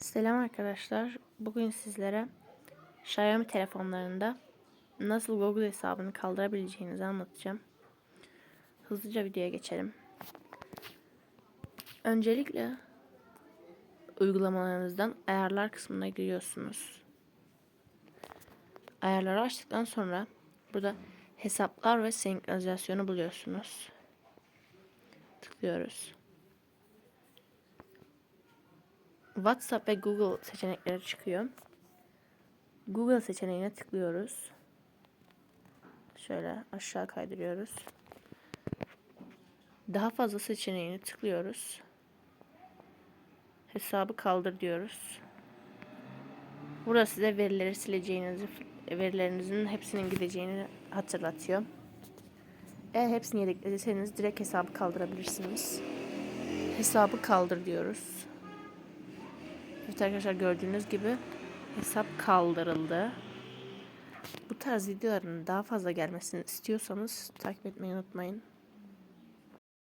Selam arkadaşlar. Bugün sizlere Xiaomi telefonlarında nasıl Google hesabını kaldırabileceğinizi anlatacağım. Hızlıca videoya geçelim. Öncelikle uygulamalarınızdan ayarlar kısmına giriyorsunuz. Ayarları açtıktan sonra burada hesaplar ve senkronizasyonu buluyorsunuz. Tıklıyoruz. WhatsApp ve Google seçenekleri çıkıyor. Google seçeneğine tıklıyoruz. Şöyle aşağı kaydırıyoruz. Daha fazla seçeneğini tıklıyoruz. Hesabı kaldır diyoruz. Burada size verileri sileceğinizi, verilerinizin hepsinin gideceğini hatırlatıyor. Eğer hepsini yedeklediyseniz direkt hesabı kaldırabilirsiniz. Hesabı kaldır diyoruz. Arkadaşlar gördüğünüz gibi hesap kaldırıldı. Bu tarz videoların daha fazla gelmesini istiyorsanız takip etmeyi unutmayın.